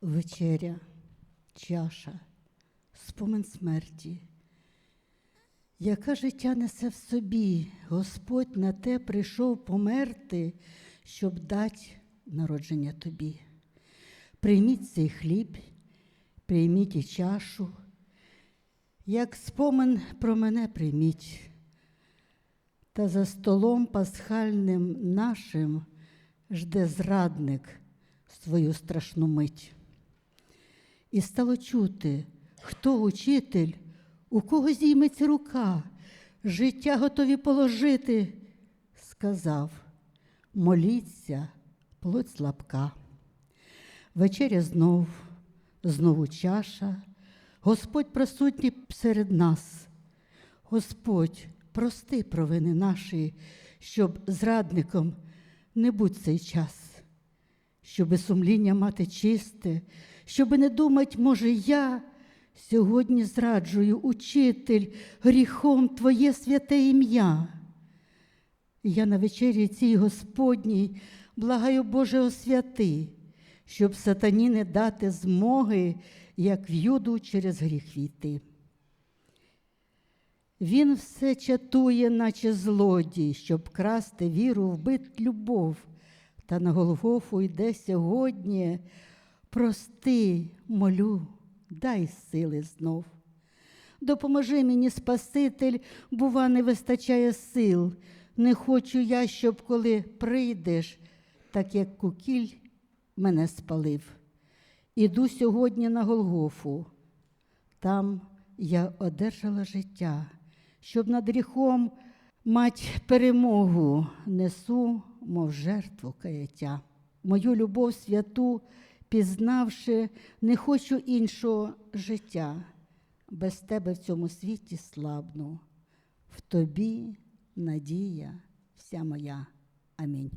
вечеря, чаша, спомин смерті. Яка життя несе в собі, Господь на те прийшов померти, щоб дати народження тобі. Прийміть цей хліб, прийміть і чашу, як спомин про мене прийміть. Та за столом пасхальним нашим жде зрадник свою страшну мить. І стало чути, хто учитель, у кого зійметься рука, життя готові положити, сказав, моліться, плоть слабка. Вечеря знов, знову чаша, Господь присутній серед нас. Господь, прости провини наші, щоб зрадником не будь цей час, щоби сумління мати чисте, щоби не думать, може, я сьогодні зраджую, учитель, гріхом Твоє святе ім'я. Я на вечері цій Господній благаю Боже освяти, щоб сатані не дати змоги, як в'юду через гріх війти. Він все чатує, наче злодій, щоб красти віру, вбит любов. Та на Голгофу йде сьогодні. Прости, молю, дай сили знов. Допоможи мені, Спаситель, бува, не вистачає сил. Не хочу я, щоб коли прийдеш, так як кукіль мене спалив. Іду сьогодні на Голгофу. Там я одержала життя, щоб над гріхом мать перемогу несу, мов жертву каяття. Мою любов святу, пізнавши, не хочу іншого життя. Без тебе в цьому світі слабну. В тобі надія вся моя. Амінь.